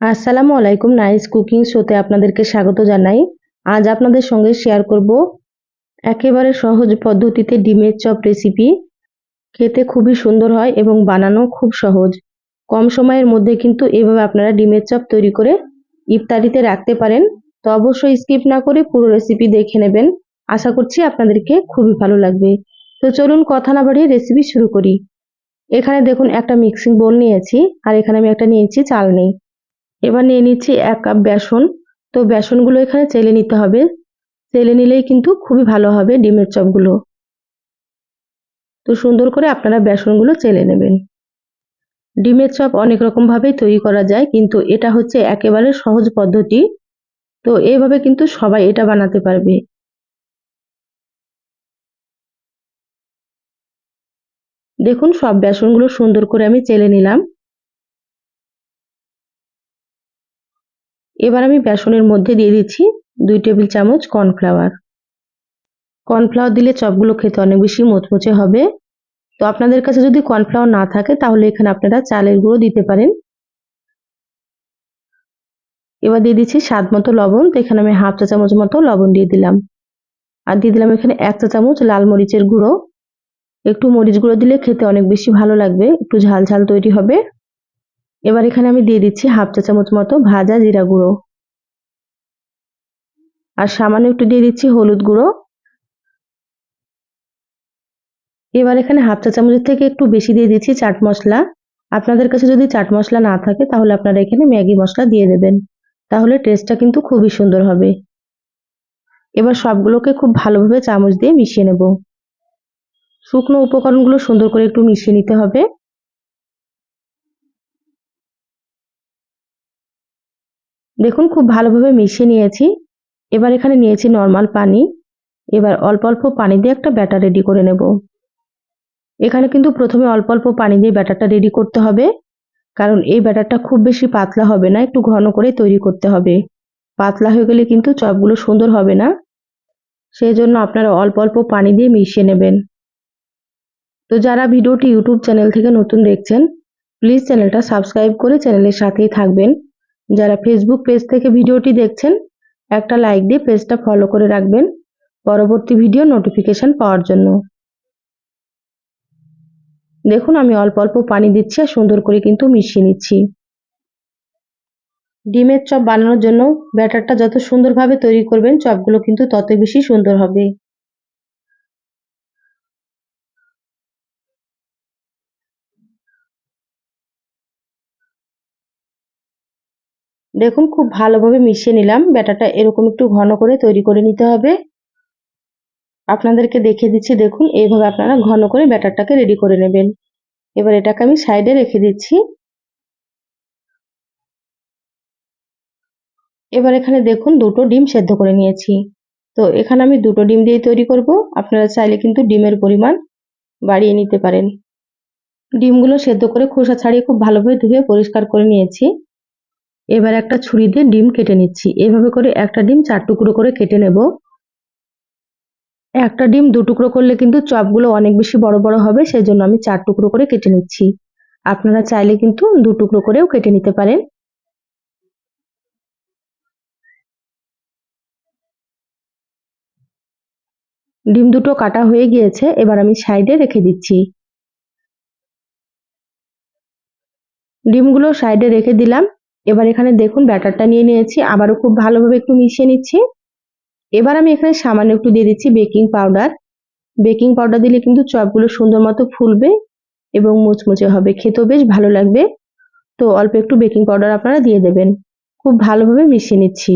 আসসালামু আলাইকুম nice cooking শোতে আপনাদেরকে স্বাগত জানাই। আজ আপনাদের সঙ্গে শেয়ার করব একেবারে সহজ পদ্ধতিতে ডিমের চপ রেসিপি খেতে খুবই সুন্দর হয় এবং বানানো খুব সহজ। কম সময়ের মধ্যে কিন্তু এভাবে আপনারা ডিমের চপ তৈরি করে ইফতারিতে রাখতে পারেন। তো অবশ্যই স্কিপ না করে পুরো রেসিপি দেখে নেবেন। আশা করছি আপনাদেরকে খুবই ভালো লাগবে। তো চলুন কথা না বাড়িয়ে রেসিপি শুরু করি। এখানে দেখুন একটা মিক্সিং বোল নিয়েছি আর এখানে আমি একটা নিয়েছি চাল নেই এবার নিয়ে নিচ্ছি এক কাপ বেসন। তো বেসনগুলো এখানে চেলে নিতে হবে। চেলে নিলেই কিন্তু খুবই ভালো হবে ডিমের চপগুলো। তো সুন্দর করে আপনারা বেসনগুলো চেলে নেবেন। ডিমের চপ অনেক রকমভাবেই তৈরি করা যায়, কিন্তু এটা হচ্ছে একেবারে সহজ পদ্ধতি। তো এইভাবে কিন্তু সবাই এটা বানাতে পারবে। দেখুন, সব বেসনগুলো সুন্দর করে আমি চেলে নিলাম। এবার আমি বেসনের মধ্যে দিয়ে দিচ্ছি দুই টেবিল চামচ কর্নফ্লাওয়ার। কর্নফ্লাওয়ার দিলে চপগুলো খেতে অনেক বেশি মুচমুচে হবে। তো আপনাদের কাছে যদি কর্নফ্লাওয়ার না থাকে, তাহলে এখানে আপনারা চালের গুঁড়ো দিতে পারেন। এবার দিয়ে দিচ্ছি স্বাদ মতো লবণ। তো এখানে আমি হাফ চা চামচ মতো লবণ দিয়ে দিলাম। আর দিয়ে দিলাম এখানে এক চা চামচ লাল মরিচের গুঁড়ো। একটু মরিচ গুঁড়ো দিলে খেতে অনেক বেশি ভালো লাগবে। একটু ঝাল ঝাল তৈরি হবে। এবার এখানে আমি দিয়ে দিচ্ছি হাফ চা চামচ মতো ভাজা জিরা গুঁড়ো। আর সামান্য একটু দিয়ে দিচ্ছি হলুদ গুঁড়ো। এবার এখানে হাফ চা চামচের থেকে একটু বেশি দিয়ে দিচ্ছি চাট মশলা। আপনাদের কাছে যদি চাট মশলা না থাকে, তাহলে আপনারা এখানে ম্যাগি মশলা দিয়ে দেবেন। তাহলে টেস্টটা কিন্তু খুবই সুন্দর হবে। এবার সবগুলোকে খুব ভালোভাবে চামচ দিয়ে মিশিয়ে নেব। শুকনো উপকরণগুলো সুন্দর করে একটু মিশিয়ে নিতে হবে। দেখুন, খুব ভালোভাবে মিশিয়ে নিয়েছি। এবার এখানে নিয়েছি নর্মাল পানি। এবার অল্প অল্প পানি দিয়ে একটা ব্যাটার রেডি করে নেব। এখানে কিন্তু প্রথমে অল্প অল্প পানি দিয়ে ব্যাটারটা রেডি করতে হবে। কারণ এই ব্যাটারটা খুব বেশি পাতলা হবে না, একটু ঘন করে তৈরি করতে হবে। পাতলা হয়ে গেলে কিন্তু চপগুলো সুন্দর হবে না। সেই জন্য আপনারা অল্প অল্প পানি দিয়ে মিশিয়ে নেবেন। তো যারা ভিডিওটি ইউটিউব চ্যানেল থেকে নতুন দেখছেন প্লিজ চ্যানেলটা সাবস্ক্রাইব করে চ্যানেলের সাথেই থাকবেন। যারা ফেসবুক পেজ থেকে ভিডিওটি দেখছেন, একটা লাইক দিয়ে পেজটা ফলো করে রাখবেন পরবর্তী ভিডিও নোটিফিকেশন পাওয়ার জন্য। দেখুন, আমি অল্প অল্প পানি দিচ্ছি আর সুন্দর করে কিন্তু মিশিয়ে নিচ্ছি। ডিমের চপ বানানোর জন্য ব্যাটারটা যত সুন্দরভাবে তৈরি করবেন, চপগুলো কিন্তু তত বেশি সুন্দর হবে। দেখুন, খুব ভালোভাবে মিশিয়ে নিলাম। ব্যাটারটা এরকম একটু ঘন করে তৈরি করে নিতে হবে। আপনাদেরকে দেখিয়ে দিচ্ছি, দেখুন, এইভাবে আপনারা ঘন করে ব্যাটারটাকে রেডি করে নেবেন। এবার এটাকে আমি সাইডে রেখে দিচ্ছি। এবার এখানে দেখুন, দুটো ডিম সেদ্ধ করে নিয়েছি। তো এখানে আমি দুটো ডিম দিয়ে তৈরি করব। আপনারা চাইলে কিন্তু ডিমের পরিমাণ বাড়িয়ে নিতে পারেন। ডিমগুলো সেদ্ধ করে খোসা ছাড়িয়ে খুব ভালোভাবে ধুয়ে পরিষ্কার করে নিয়েছি। এবার একটা ছুরি দিয়ে ডিম কেটে নিচ্ছি। এভাবে করে একটা ডিম চার টুকরো করে কেটে নেব। একটা ডিম দু টুকরো করলে কিন্তু চপগুলো অনেক বেশি বড় বড় হবে সেই জন্য আমি চার টুকরো করে কেটে নিচ্ছি। আপনারা চাইলে কিন্তু দু টুকরো করেও কেটে নিতে পারেন। ডিম দুটো কাটা হয়ে গিয়েছে, এবার আমি সাইডে রেখে দিচ্ছি। ডিমগুলো সাইডে রেখে দিলাম। এবার এখানে দেখুন ব্যাটারটা নিয়ে নিয়েছি, আবারও খুব ভালোভাবে একটু মিশিয়ে নিচ্ছি। এবার আমি এখানে সামান্য একটু দিয়ে দিচ্ছি বেকিং পাউডার। বেকিং পাউডার দিলে কিন্তু চপগুলো সুন্দর মতো ফুলবে এবং মুচমুচে হবে। খেতেও বেশ ভালো লাগবে। তো অল্প একটু বেকিং পাউডার আপনারা দিয়ে দেবেন। খুব ভালোভাবে মিশিয়ে নিচ্ছি।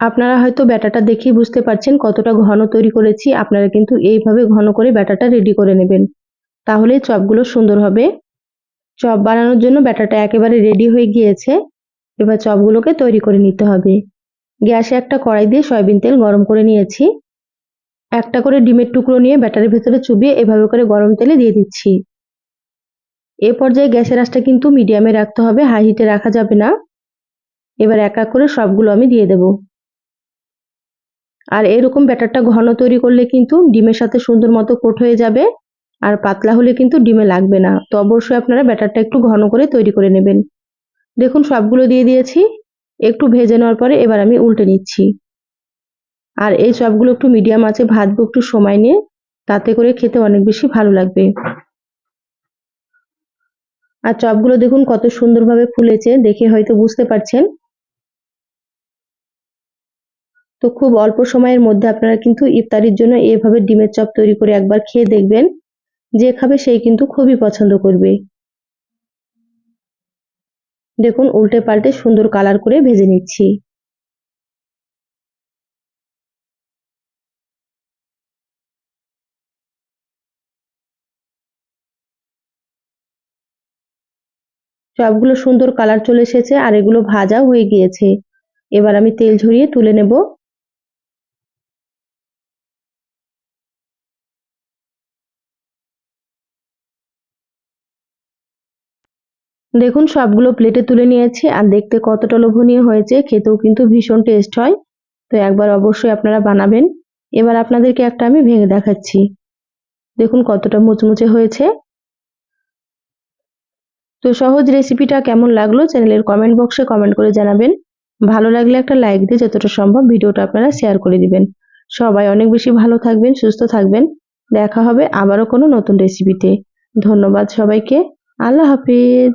আপনারা হয়তো ব্যাটাটা দেখেই বুঝতে পারছেন কতটা ঘন তৈরি করেছি। আপনারা কিন্তু এইভাবে ঘন করে ব্যাটাটা রেডি করে নেবেন। তাহলে চপগুলো সুন্দর হবে। চপ বানানোর জন্য ব্যাটাটা একেবারে রেডি হয়ে গিয়েছে। এবার চপগুলোকে তৈরি করে নিতে হবে। গ্যাসে একটা কড়াই দিয়ে সয়াবিন তেল গরম করে নিয়েছি। একটা করে ডিমের টুকরো নিয়ে ব্যাটারের ভেতরে চুবিয়ে এভাবে করে গরম তেলে দিয়ে দিচ্ছি। এ পর্যায়ে গ্যাসের আঁচটা কিন্তু মিডিয়ামে রাখতে হবে হাই হিটে রাখা যাবে না। এবার এক এক করে সবগুলো আমি দিয়ে দেব। আর এরকম ব্যাটারটা ঘন তৈরি করলে কিন্তু ডিমের সাথে সুন্দর মতো কোট হয়ে যাবে। আর পাতলা হলে কিন্তু ডিমে লাগবে না। তো অবশ্যই আপনারা ব্যাটারটা একটু ঘন করে তৈরি করে নেবেন। দেখুন, সবগুলো দিয়ে দিয়েছি। একটু ভেজে নেওয়ার পরে এবার আমি উল্টে নিচ্ছি। আর এই সবগুলো একটু মিডিয়াম আছে, ভাজবো একটু সময় নিয়ে। তাতে করে খেতে অনেক বেশি ভালো লাগবে। আর চপগুলো দেখুন কত সুন্দরভাবে ফুলেছে, দেখে হয়তো বুঝতে পারছেন। তো খুব অল্প সময়ের মধ্যে আপনারা কিন্তু ইফতারির জন্য এভাবে ডিমের চপ তৈরি করে একবার খেয়ে দেখবেন। যে খাবে সেই কিন্তু খুবই পছন্দ করবে। দেখুন, উল্টে পাল্টে সুন্দর কালার করে ভেজে নিচ্ছি। সবগুলো সুন্দর কালার চলে এসেছে আর এগুলো ভাজা হয়ে গিয়েছে। এবার আমি তেল ঝরিয়ে তুলে নেব। দেখুন, সবগুলো প্লেটে তুলে নিয়েছি আর দেখতে কতটা লোভনীয় হয়েছে। খেতেও কিন্তু ভীষণ টেস্ট হয়। তো একবার অবশ্যই আপনারা বানাবেন। এবার আপনাদেরকে একটা আমি ভেঙে দেখাচ্ছি। দেখুন, কতটা মুচমুচে হয়েছে। তো সহজ রেসিপিটা কেমন লাগল চ্যানেলের কমেন্ট বক্সে কমেন্ট করে জানাবেন। ভালো লাগলে একটা লাইক দিয়ে যতটা সম্ভব ভিডিওটা আপনারা শেয়ার করে দিবেন। সবাই অনেক বেশি ভালো থাকবেন, সুস্থ থাকবেন। দেখা হবে আবারও কোনো নতুন রেসিপিতে ধন্যবাদ সবাইকে। আল্লাহ হাফিজ।